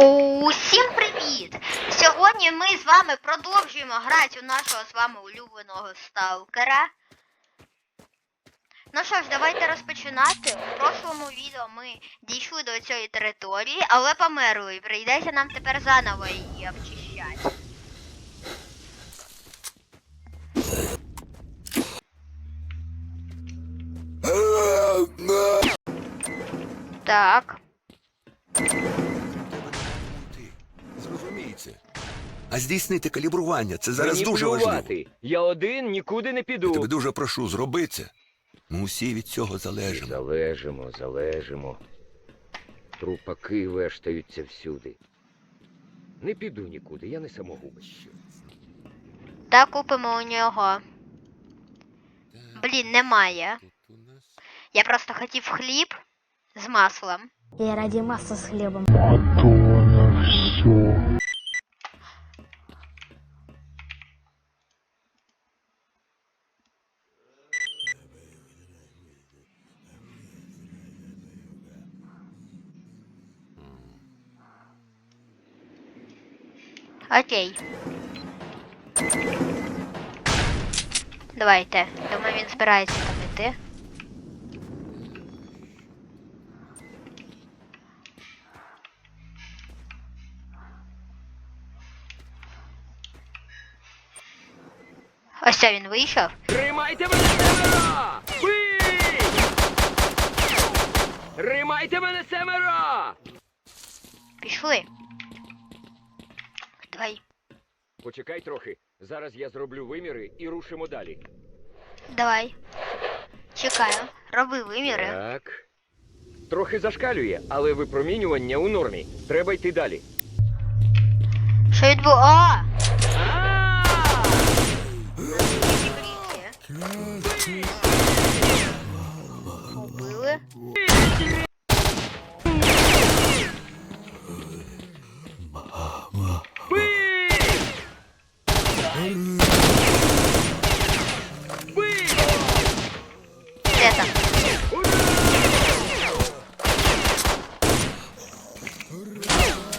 Усім привіт! Сьогодні ми з вами продовжуємо грати у нашого з вами улюбленого сталкера. Ну що ж, давайте розпочинати. У прошлому відео ми дійшли до цієї території, але померли. Прийдеться нам тепер заново її обчищати. Так. А здійснити калібрування це зараз Мені дуже важливо. плювати. Я один нікуди не Я піду. тебе дуже прошу, зроби це. Ми усі від цього залежимо. Залежимо, залежимо. Трупаки вештаються всюди. Не піду нікуди, я не самогубець. Та купимо у нього. Блін, немає. Я просто хотів хліб з маслом. Я ради масла с хлебом. Окей. Давайте. Думаю, він збирається там іти. Ось він вийшов. Тримайте мене семеро! Бий! Тримайте мене семеро! Пішли. Давай. Почекай трохи. Зараз я зроблю виміри і рушимо далі. Давай. Чекаю. Роби виміри. Так. Трохи зашкалює, але випромінювання у нормі. Треба йти далі. Що відбу... О! Убили. Бий! Бий! Де там?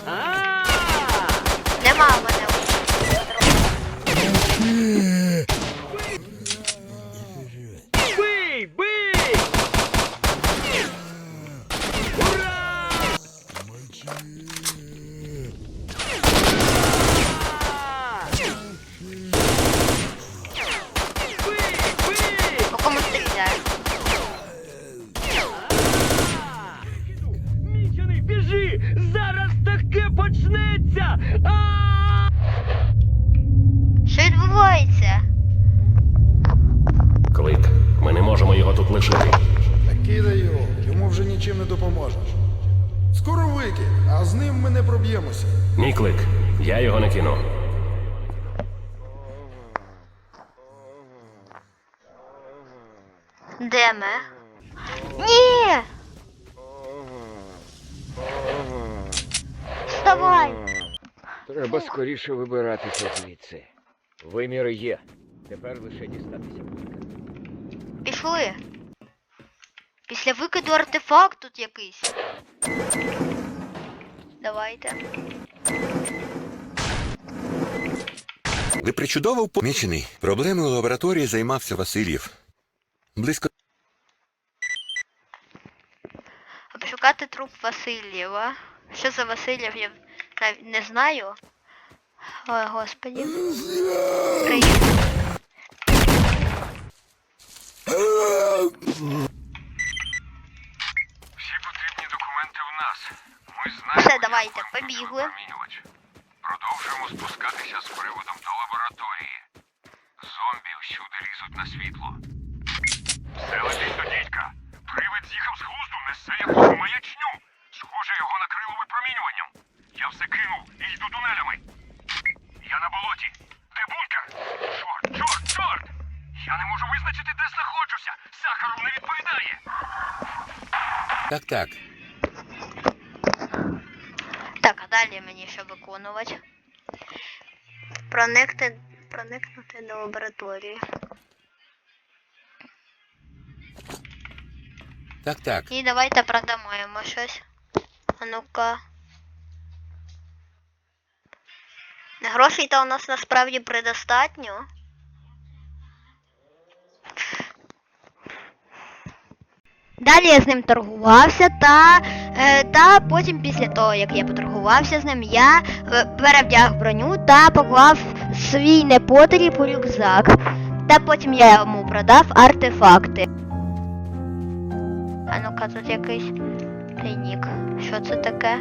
А! Нема в мене. Бий! Бий! Ура! А! Бий! Бий! По кому стріляють? Мічений, біжи! Зараз таке почнеться! А! Що відбувається? Клик, ми не можемо його тут лишити. Та кидай його, йому вже нічим не допоможеш. Скоро викинь, а з ним ми не проб'ємося. Мій клик, я його не кину. Де ми? Ні! Вставай! Треба скоріше вибиратися звідси. Виміри є. Тепер лише дістатися. Пішли. Після викиду артефакт тут якийсь. Давайте. Ви причудово помічений. Проблеми у лабораторії займався Васильєв. Близько Обшукати труп Васильєва. Що за Васильєв, я навіть не знаю. Ой, господі. Привіт. Всі потрібні документи в нас. Ми знаємо, Все, як давайте, оформити побігли. Продовжуємо спускатися з приводом до лабораторії. Зомбі всюди лізуть на світло. Все летить до дідька. Привид з'їхав з глузду, несе якусь маячню. Схоже, його накрило випромінюванням. Я все кинув і йду тунелями. Я на болоті. Де бункер? Чорт, чорт, чорт! Я не можу визначити, де знаходжуся. Сахару не відповідає. так, так. Так, а далі мені що виконувати? Проникти, проникнути до лабораторії. Так, так. І давайте продамо йому щось. А ну-ка. Грошей то у нас насправді предостатньо. Далі я з ним торгувався, та, та потім після того, як я поторгувався з ним, я е, перевдяг броню та поклав свій непотріб у рюкзак. Та потім я йому продав артефакти. А ну-ка, тут якийсь тайнік. Що це таке?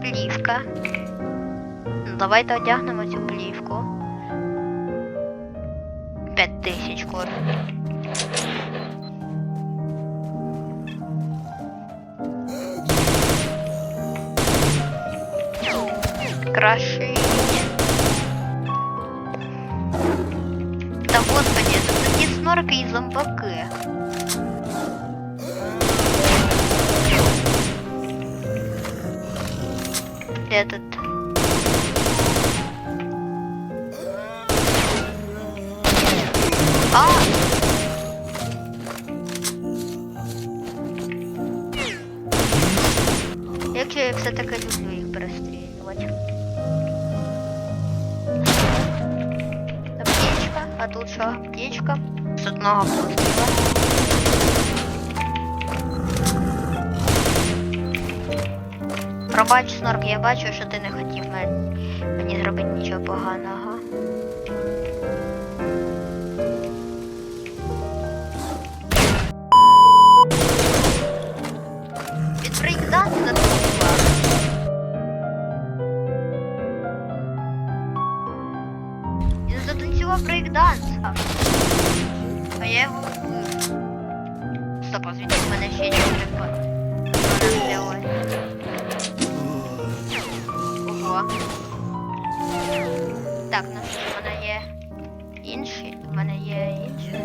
Плівка. Ну, давайте одягнемо цю плівку. П'ять тисяч коштує. Крашить. Да господи, это такие снорки и зомбаки. Этот. А! Я все-таки люблю їх перестрілювати. Аптечка, птичка. З одного постріла. Пробач, Снорк, я бачу, що ти не хотів мені зробити нічого поганого. Він брейкданса. А, я его вбив. Стоп, извините, ще чотири взялось. Ого. Так, ну что, в мене є інші. В мене є інші.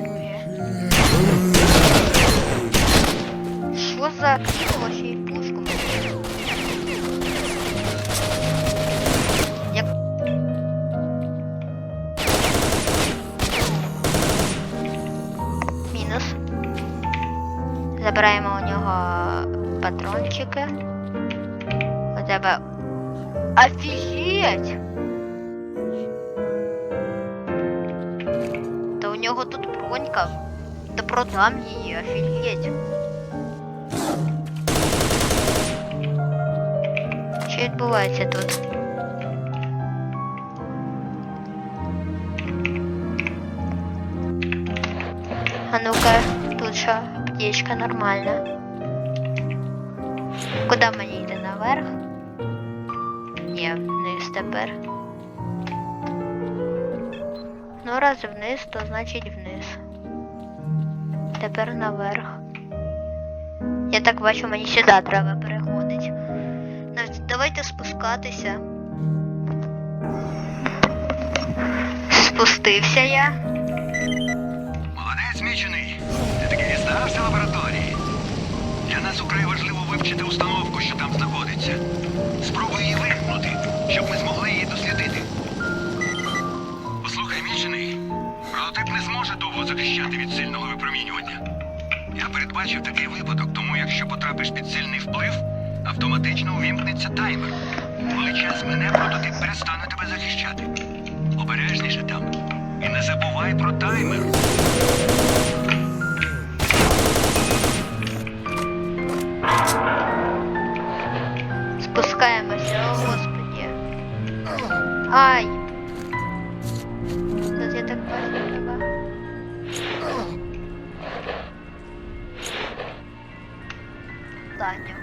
Офігеть! Та у нього тут бронька. Та продам її, офігеть. Що відбувається тут? А ну-ка, тут що, аптечка нормальна. Куди мені йти наверх? Ні, вниз тепер. Ну, раз вниз, то значить вниз. Тепер наверх. Я так бачу, мені сюди треба переходити. Навіть давайте спускатися. Спустився я. Молодець, мічений. Ти таки дістався лабораторії. Для нас украй важливо вивчити установку, що там знаходиться. Спробуй її вимкнути, щоб ми змогли її дослідити. Послухай, мічений. Прототип не зможе довго захищати від сильного випромінювання. Я передбачив такий випадок, тому якщо потрапиш під сильний вплив, автоматично увімкнеться таймер. Коли час мине, прототип перестане тебе захищати. Обережніше там. І не забувай про таймер. Спускаємося, о господи. Ай! Тут я так бачу треба. Дальнього.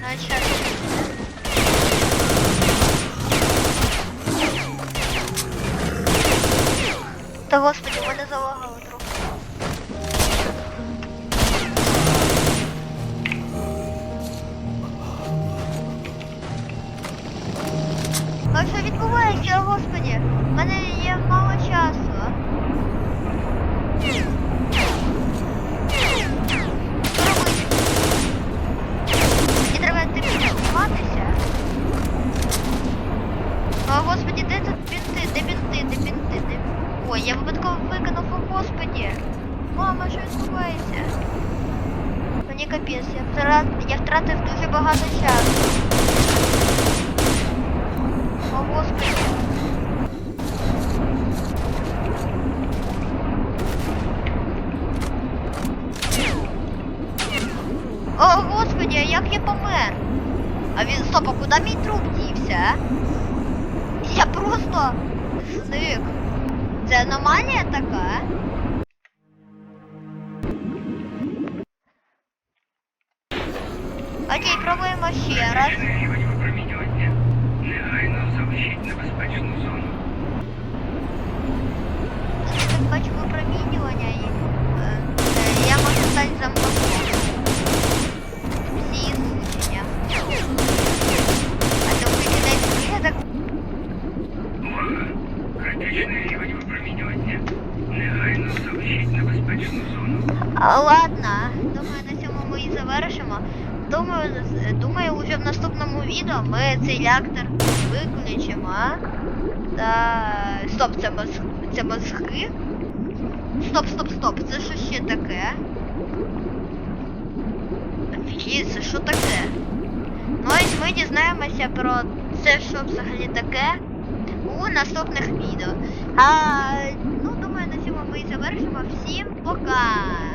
Значить. Та господи, О, господи. А як я помер? А він стоп, а куди мій труп дівся? а? Я просто зник. Це аномалія така? Окей, пробуємо ще раз. Рівень випромінювання. Негайно залишіть небезпечну зону. Я бачу випромінювання і е, е, я можу стати замовком. Всі ісключення. А то викидається я так Увага! Критичний рівень випромінювання. Негайно залишіть небезпечну зону. А, Ладно, думаю, на цьому ми і завершимо. Думаю, з- думаю, уже в ми цей реактор виключимо. а? Та... Стоп, це мозг... це мозги? Стоп, стоп, стоп, це що ще таке? Офігеть, це що таке? Ну ось ми дізнаємося про це, що взагалі таке у наступних відео. А, ну, думаю, на цьому ми і завершимо. Всім пока!